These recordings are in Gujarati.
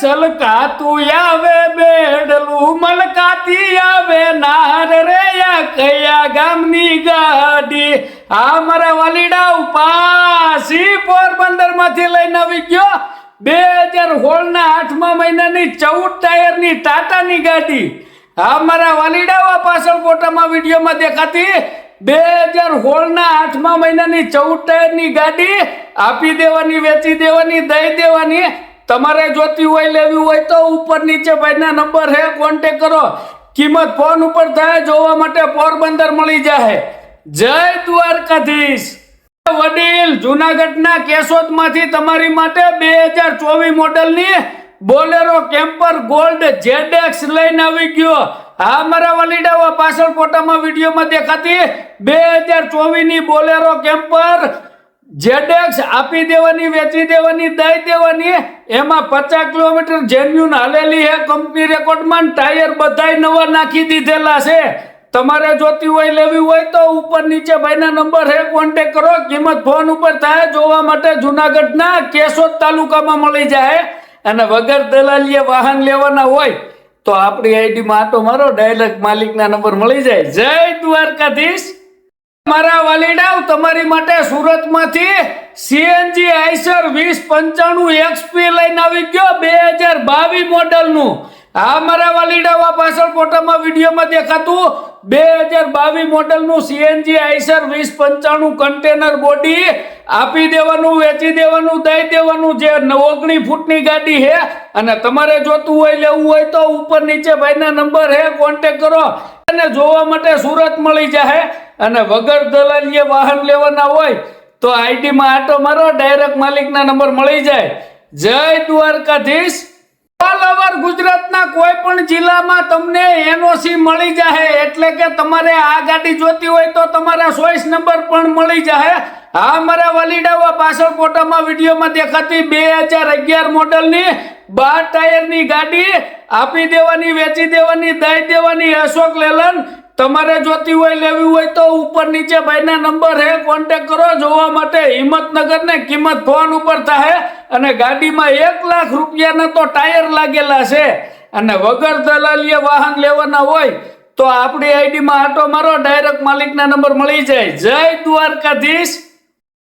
સલકાતું આવે બેડલું, મલકાતી આવે નાર રે કયા ગામની ગાડી. આ મારા વાલીડા પાસી પોરબંદરમાંથી લઈને આવી ગયો. બે હજાર હોળના આઠમા મહિનાની ચૌદ ટાયરની ટાટાની ગાડી. આ મારા વાલીડાઓ પાછળ ફોટામાં વિડીયોમાં દેખાતી. બે હજાર હોળના આઠમા મહિનાની ચૌદ ટાયરની ગાડી. આપી દેવાની, વેચી દેવાની, દઈ દેવાની. તમારે જોતી હોય, લેવી હોય તો ઉપર નીચે ભાઈના નંબર હે કોન્ટેક કરો. કિંમત ફોન ઉપર થાય, જોવા માટે પોરબંદર મળી જાય જય દ્વારકાધીશ. વડીલ, જુનાગઢના કેશોદમાંથી તમારી માટે બે હજાર ચોવીસ મોડલની બોલેરો કેમ્પર ગોલ્ડ જેડેક્સ લઈને આવી ગયો. આ મારા વલીડાઓ, પાછળ ફોટામાં વિડીયોમાં દેખાતી બે હજાર ચોવીસની બોલેરો કેમ્પર જેડેક્સ આપી દેવાની, વેચી દેવાની, દઈ દેવાની, એમાં પચાસ કિલોમીટર જેન્યુન હાલેલી હે કંપની રેકોર્ડમાં ટાયર બધાય નવા નાખી દીધેલા છે. તમારે જોતી હોય, લેવી હોય તો ઉપર નીચે ભાઈના નંબર હે કોન્ટેક કરો. કિંમત ફોન ઉપર થાય, જોવા માટે જુનાગઢના કેશોદ તાલુકામાં મળી જાય. અને વગર દલાલીએ વાહન લેવાના હોય, તો આપણી આઈડીમાં આટો મારો ડાયરેક્ટ માલિકના નંબર મળી જાય. જય દ્વારકાધીશ. મારા વાલીડાવ, તમારી માટે સુરતમાંથી સીએનજી આઈસર વીસ પંચાણું એક્સપી લઈને આવી ગયો બે હજાર બાવીસ મોડલનું. આ મારા વાલીડાવ, આ પાછળ ફોટામાં વિડીયોમાં દેખાતું બે હજાર બાવીસ મોડલનું સીએનજી આઈસર વીસ પંચાણું કન્ટેનર બોડી. આપી દેવાનું, વેચી દેવાનું, દઈ દેવાનું, જે ઓગણી ફૂટની ગાડી છે. અને તમારે જોતું હોય, લેવું હોય તો ઉપર નીચે ભાઈના નંબર હે કોન્ટેક કરો. અને જોવા માટે સુરત મળી જાય અને વગર દલાલીએ વાહન લેવાના હોય તો આઈડીમાં આટો મારો ડાયરેક્ટ માલિકના નંબર મળી જાય. જય દ્વારકાધીશ. ઓલ ગુજરાતના કોઈ પણ જિલ્લામાં તમને એનઓસી મળી જશે એટલે કે તમારે આ ગાડી જોતી હોય તો તમારા ચોઈસ નંબર પણ મળી જાય હા, મારા વલીડાવા પાછળ ફોટામાં વિડીયોમાં દેખાતી બે હજાર અગિયાર મોડલની બાર ટાયરની ગાડી, આપી દેવાની, વેચી દેવાની, દઈ દેવાની, અશોક લેલન તમારે જોતી હોય, લેવી હોય તો ઉપર નીચે ભાઈના નંબર હે કોન્ટેક કરો. જોવા માટે હિંમતનગર ને કિંમત ફોન ઉપર થાય અને ગાડીમાં એક લાખ રૂપિયાના તો ટાયર લાગેલા છે. અને વગર દલાલીએ વાહન લેવાના હોય તો આપણી આઈડીમાં આટો મારો ડાયરેક્ટ માલિકના નંબર મળી જાય. જય દ્વારકાધીશ.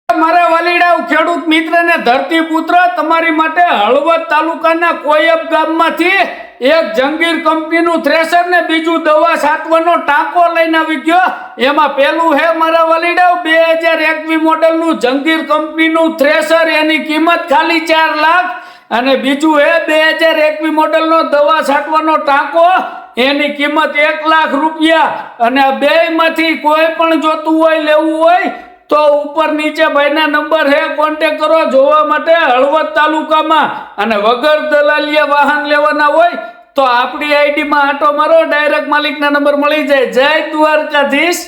મારા વાલીડાવ ખેડૂત મિત્રને ધરતી પુત્ર તમારી માટે હળવદ તાલુકાના કોયબ ગામમાંથી એક જંગીર કંપનીનું થ્રેસર ને બીજું દવા છાંટવાનો ટાંકો લઈને આવી ગયો. એમાં પેલું હે મારા વલીડાવ, બે હજાર એકવી મોડલનું જંગીર કંપનીનું થ્રેસર એની કિંમત ખાલી ચાર લાખ. અને બીજું હે, બે હજાર એકવી મોડલનો દવા છાંટવાનો ટાંકો, એની કિંમત એક લાખ રૂપિયા. અને આ બેયમાંથી કોઈ પણ જોતું હોય, લેવું હોય તો ઉપર નીચે ભાઈના નંબર હે કોન્ટેક કરો જોવા માટે હળવદ તાલુકામાં. અને વગર દલાલિયા વાહન લેવાના હોય, તો આપણી આઈડીમાં આટો મારો ડાયરેક્ટ માલિકના નંબર મળી જાય. જય દ્વારકાધીશ.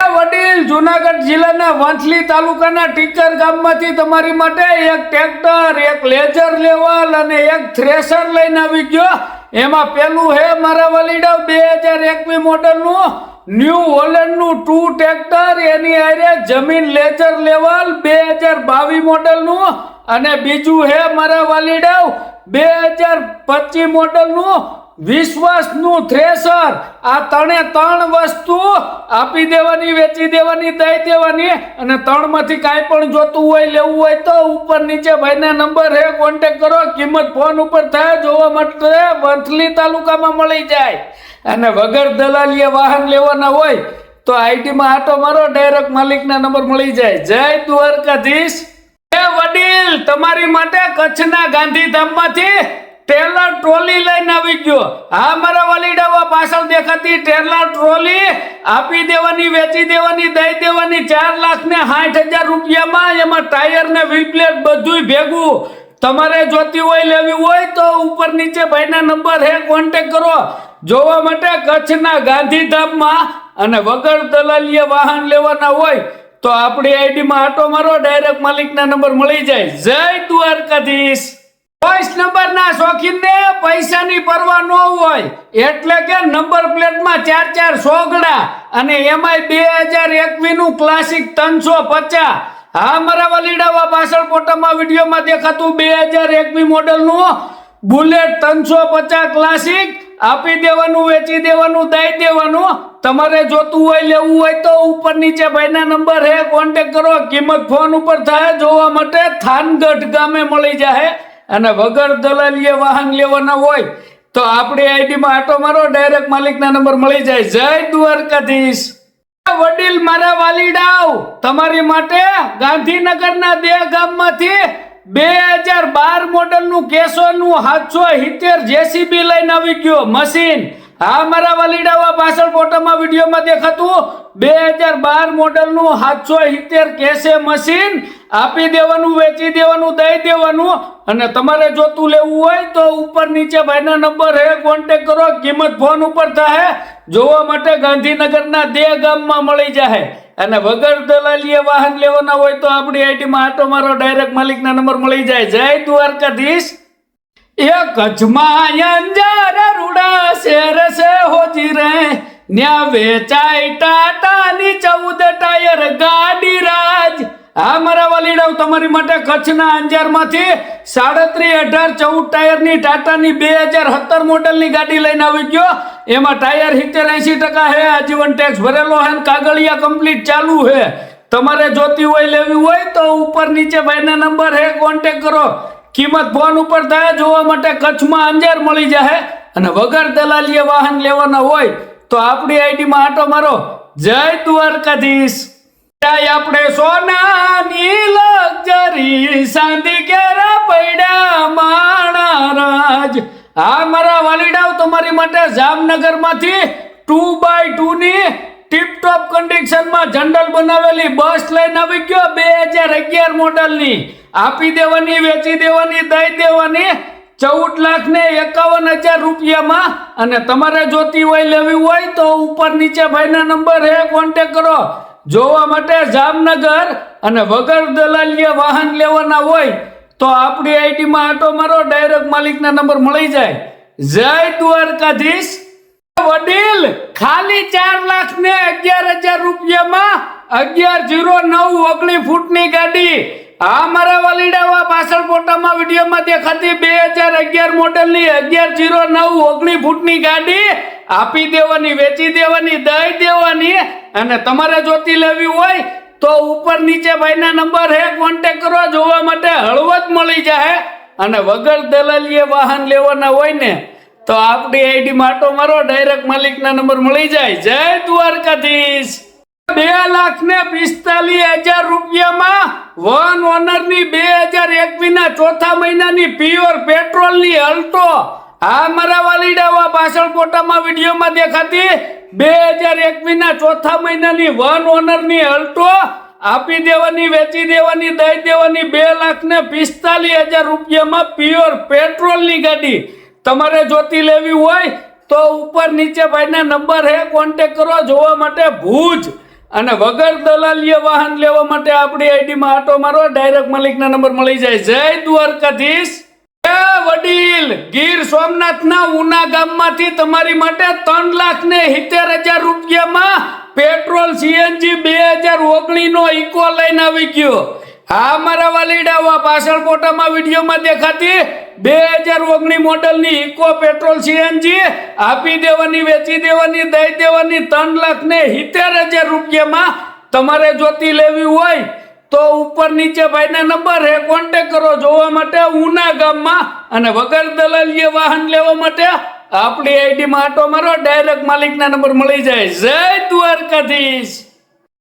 વડીલ, જુનાગઢ જિલ્લાના વંથલી તાલુકાના ટીકર ગામમાંથી તમારી માટે એક ટ્રેક્ટર, એક લેજર લેવલ અને એક થ્રેસર લઈને આવી ગયો. એમાં પેલું હે મારા વલીડા બે હજાર એકવી મોડલનું. ન્યૂ હોલેન્ડનું ટુ ટ્રેક્ટર એની હારે જમીન લેજર લેવલ, બે હજાર બાવીસ મોડલનું. અને બીજું હે મારા વાલીડાવ, બે હજાર પચીસ મોડલનું વિશ્વાસનું થ્રેસર. આ ત્રણે ત્રણ વસ્તુ આપી દેવાની, વેચી દેવાની, દઈ દેવાની. અને ત્રણમાંથી કાંઈ પણ જોતું હોય, લેવું હોય તો ઉપર નીચે ભાઈના નંબર હે કોન્ટેક કરો. કિંમત ફોન ઉપર થાય, જોવા માટે વંથલી તાલુકામાં મળી જાય. અને વગર દલાલીએ વાહન લેવાના હોય તો આઈટીમાં આટો મારો ડાયરેક્ટ માલિકના નંબર મળી જાય. જય દ્વારકાધીશ. એ વડીલ, તમારી માટે કચ્છના ગાંધીધામમાંથી ટેલર ટ્રોલી લઈને આવી ગયો. હા, મારા વલીડાવા પાછળ દેખાતી ટેલર ટ્રોલી આપી દેવાની, વેચી દેવાની, દઈ દેવાની, ચાર લાખ ને સાઠ હજાર રૂપિયામાં એમાં ટાયર ને વ્હીલ પ્લેટ બધુંય ભેગું. તમારે જોતી હોય, લેવી હોય તો ઉપર નીચે ભાઈના નંબર હે કોન્ટેક કરો. જોવા માટે કચ્છના ગાંધીધામમાં અને વગર દલાલીએ વાહન લેવાના હોય તો આપણી આઈડીમાં આટો મારો ડાયરેક્ટ માલિકના નંબર મળી જાય. જય દ્વારકાધીશ. ચોઈસ નંબરના શોખીનને પૈસાની પરવા ન હોય એટલે કે નંબર પ્લેટમાં ચાર ચાર સોગડા અને એમાંય બે હજાર એકવીસનું ક્લાસિક ત્રણસો પચાસ. હા, મારા વલીડાવા પાછળ ફોટામાં વિડીયોમાં દેખાતું બે હજાર એકવીસ મોડલનું બુલેટ ત્રણસો પચાસ ક્લાસિક આપી દેવાનું, વેચી દેવાનું, દઈ દેવાનું. તમારે જોતું હોય, લેવું હોય તો ઉપર નીચે ભાઈના નંબર હે કોન્ટેક કરો. કિંમત ફોન ઉપર થાય, જોવા માટે થાનગઢ ગામે મળી જાય અને વગર દલાલીએ વાહન લેવાના હોય, તો આપણી આઈડીમાં આટો મારો ડાયરેક્ટ માલિકના નંબર મળી જાય. જય દ્વારકાધીશ. વડીલ મારા વાલીડાઓ, તમારી માટે ગાંધીનગરના બે ગામમાંથી બે હજાર બાર મોડલનું કેશોનું સાતસો સિત્તેર જેસીબી લઈને આવી ગયો મશીન. હા મારા વલીડાવા પાછળ ફોટામાં વિડીયોમાં દેખાતું બે હજાર બાર મોડલનું સાતસો સિત્તેર કેસે મશીન. આપી દેવાનું, વેચી દેવાનું, દઈ દેવાનું અને તમારે જોતું લેવું હોય તો ઉપર નીચે ભાઈના નંબર હે કોન્ટેક કરો, કિંમત ફોન ઉપર થાય જોવા માટે ગાંધીનગરના દે ગામમાં મળી જાય અને વગર દલાલીએ વાહન લેવાના હોય તો આપણી આઈટીમાં આટો મારો ડાયરેક્ટ માલિકના નંબર મળી જાય. જય દ્વારકાધીશ. એ કચ્છમાં અંજાર રૂડા શેર છે હોજી રે. ન્યા વેચાય ટાટાની ચૌદ ટાયર ગાડી રાજ. હા મારા વાલીડાઓ તમારી માટે કચ્છના અંજારમાંથી સાડત્રીસ અઢાર ચૌદ ટાયરની ટાટાની બે હજાર સત્તર મોડલની ગાડી લઈને આવી ગયો. એમાં ટાયર સિત્તેર એંશી ટકા હે, આજીવન ટેક્સ ભરેલો હે કાગળિયા કમ્પ્લીટ ચાલુ હે. તમારે જોતી હોય, લેવી હોય તો ઉપર નીચે ભાઈના નંબર હે કોન્ટેક કરો. કિંમત ફોન ઉપર થાય, જોવા માટે કચ્છમાં અંજાર મળી જાય અને વગર દલાલીએ વાહન લેવાના હોય, તો આપણી આઈડીમાં આટો મારો. જય દ્વારકાધીશ. ત્યાં આપણે સોનાની લક્ઝરી સાંધી કેરા પૈડા માણા રાજ. હા, મારા વાલીડાઓ, તમારી માટે જામનગરમાંથી ટુ બાય ટુની ટીપટોપ ટીપ ટોપ કન્ડિશનમાં જનરલ બનાવેલી બસ લઈને આવી ગયો બે હજાર અગિયાર મોડલની આપી દેવાની, વેચી દેવાની, દઈ દેવાની ચૌદ લાખ ને એકાવન હજાર રૂપિયામાં. અને તમારે જોતી હોય, લેવી હોય, તો ઉપર નીચે ભાઈના નંબર હે કોન્ટેક કરો. જોવા માટે જામનગર અને વગર દલાલીએ વાહન લેવાના હોય તો આપણી આઈટીમાં આટો મારો ડાયરેક્ટ માલિકના નંબર મળી જાય. જય દ્વારકાધીશ. વડીલ, ખાલી ચાર લાખ ને અગિયાર હજાર રૂપિયામાં અગિયાર જીરો નવ ઓગણી ફૂટની ગાડી. આ મારા વલીડાવા પાછળ ફોટામાં વિડીયોમાં દેખાતી બે હજાર અગિયાર મોડલની અગિયાર જીરો નવ ઓગણી ફૂટની ગાડી. આપી દેવાની, વેચી દેવાની, દઈ દેવાની અને તમારે જોતી લેવી હોય તો ઉપર નીચે ભાઈના નંબર હે કોન્ટેક કરો, જોવા માટે હળવદ મળી જાય અને વગર દલાલીએ વાહન લેવાના હોય ને, તો આપણી આઈડી માટો મારો ડાયરેક્ટ માલિકના નંબર મળી જાય. જય દ્વારકાધીશ. બે લાખ ને પિસ્તાલીસ હજાર રૂપિયામાં વન ઓનરની બે હજાર એકવીસ ના ચોથા મહિનાની પ્યોર પેટ્રોલની અલ્ટો આ મારા વાલીડાવા પાછળ ફોટામાં વિડીયોમાં દેખાતી બે હજાર એકવીસ ના ચોથા મહિનાની વન ઓનરની અલ્ટો આપી દેવાની, વેચી દેવાની, દઈ દેવાની બે લાખ ને પિસ્તાલીસ હજાર રૂપિયામાં પ્યોર પેટ્રોલની ગાડી. તમારે જોતી લેવી હોય તો ઉપર નીચે ભાઈના નંબર હે કોન્ટેક કરો જોવા માટે ભૂજ. અને વગર દલાલીય વાહન લેવા માટે આપણી આઈડીમાં આટો મારો ડાયરેક્ટ માલિકના નંબર મળી જાય. જય દ્વારકાધીશ. વડીલ, ગીર સોમનાથના ઉના ગામમાંથી તમારી માટે ત્રણ લાખ ને સિત્તેર હજાર રૂપિયામાં પેટ્રોલ સીએનજી બે હજાર ઓગણીનો ઇકો લઈને આવી ગયો. હા, મારા વાલીડાવા પાછળ ફોટામાં વિડીયોમાં દેખાતી બે હજાર ઓગણી મોડલની ઇકો પેટ્રોલ સીએનજી આપી દેવાની, વેચી દેવાની, દઈ દેવાની ત્રણ લાખ ને સિત્તેર હજાર રૂપિયામાં તમારે જોતી લેવી હોય તો ઉપર નીચે ભાઈના નંબર હે કોન્ટેક કરો જોવા માટે ઉના ગામમાં અને વગર દલાલીએ વાહન લેવા માટે આપણી આઈડીમાં આટો મારો ડાયરેક્ટ માલિકના નંબર મળી જાય. જય દ્વારકાધીશ.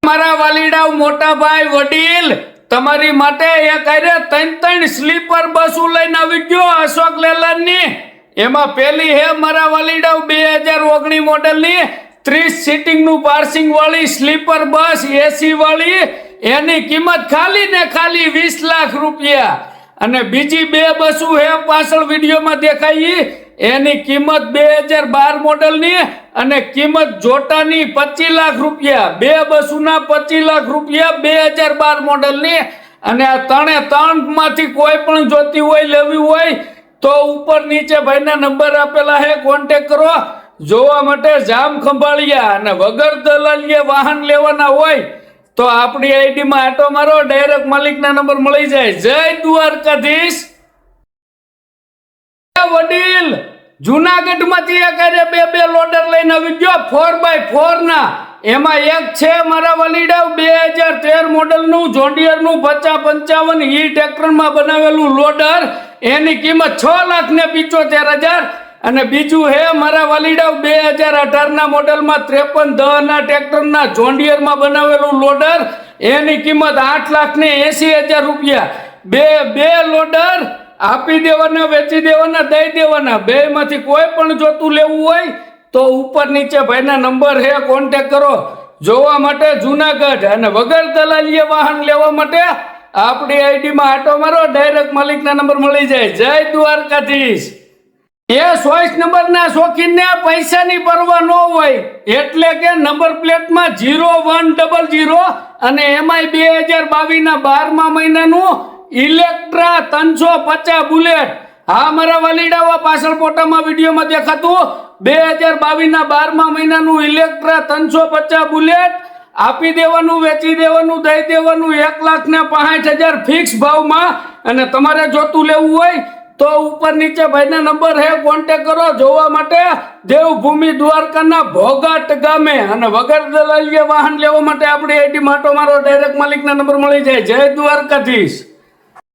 મારા વાલીડાવ મોટા ભાઈ વડીલ, તમારી માટે એક અરે ત્રણ ત્રણ સ્લીપર બસ લઈને આવી ગયો અશોક લેલનની. એમાં પેલી હે મારા વાલીડાવ બે હજાર ઓગણીસ મોડલની, ત્રીસ સીટિંગનું પાર્સિંગ વાળી સ્લીપર બસ, એસી વાળી એની કિંમત ખાલી ને ખાલી વીસ લાખ રૂપિયા. અને બીજી બે બસો હે પાછળ વિડીયોમાં દેખાઈ. એની કિંમત બે હજાર બાર મોડલની અને કિંમત જોટાની પચીસ લાખ રૂપિયા. બે બસુના પચીસ લાખ રૂપિયા બે હજાર બાર મોડલની. અને આ ત્રણે ત્રણમાંથી કોઈ પણ જોતી હોય, લેવી હોય, તો ઉપર નીચે ભાઈના નંબર આપેલા હે કોન્ટેક કરો. જોવા માટે જામ ખંભાળિયા અને વગર દલાલીએ વાહન લેવાના હોય તો આપણી આઈડીમાં આટો મારો ડાયરેક્ટ માલિકના નંબર મળી જાય. જય દ્વારકાધીશ. વડીલ, જુનાગઢમાંથી એક આજે બે બે લોડર લઈને આવી ગયો ફોર બાય ફોર ના. એમાં એક છે મારા વલીડાવ, બે હજાર તેર મોડલનું, જોડિયરનું, પચાસ પંચાવન ઈ ટ્રેક્ટરમાં બનાવેલું લોડર એની કિંમત છ લાખ ને પિચોતેર હજાર. અને બીજું હે, મારા વલીડા બે હજાર અઢારના મોડલમાં ત્રેપન દહના ટ્રેક્ટરના જોન્ડિયરમાં બનાવેલું લોડર. એની કિંમત આઠ લાખ ને એસી હજાર રૂપિયા. બે બે લોડર આપી દેવાના, વેચી દેવાના, દઈ દેવાના. બે માંથી કોઈ પણ જોતું લેવું હોય તો ઉપર નીચે ભાઈના નંબર હે કોન્ટેક કરો. જોવા માટે જુનાગઢ અને વગર દલાલીએ વાહન લેવા માટે આપણી આઈડીમાં આટો મારો ડાયરેક્ટ માલિકના નંબર મળી જાય. જય દ્વારકાધીશ. એ ચોઈસ નંબરના શોખીનને પૈસાની પરવા ન હોય, એટલે કે નંબર પ્લેટમાં જીરો વન ડબલ જીરો અને એમાંય બે હજાર બાવીસના બારમા મહિનાનું ઇલેક્ટ્રા ત્રણસો પચાસ બુલેટ. હા, મારા વાલીડાવા પાછળ ફોટામાં વિડીયોમાં દેખાતું બે હજાર બાવીસના બારમા મહિનાનું ઇલેક્ટ્રા ત્રણસો પચાસ બુલેટ. આપી દેવાનું, વેચી દેવાનું, દઈ દેવાનું, એક લાખ ને પાંચ હજાર ફિક્સ ભાવમાં. અને તમારે જોતું લેવું હોય તો ઉપર નીચે ભાઈના નંબર હે કોન્ટેક કરો જોવા માટે. દેવભૂમિ દ્વારકાના ભોગાટ ગામે. અને વગર દલાલીએ વાહન લેવા માટે આપણી આઈડી માટો મારો ડાયરેક્ટ માલિકના નંબર મળી જાય. જય દ્વારકાધીશ.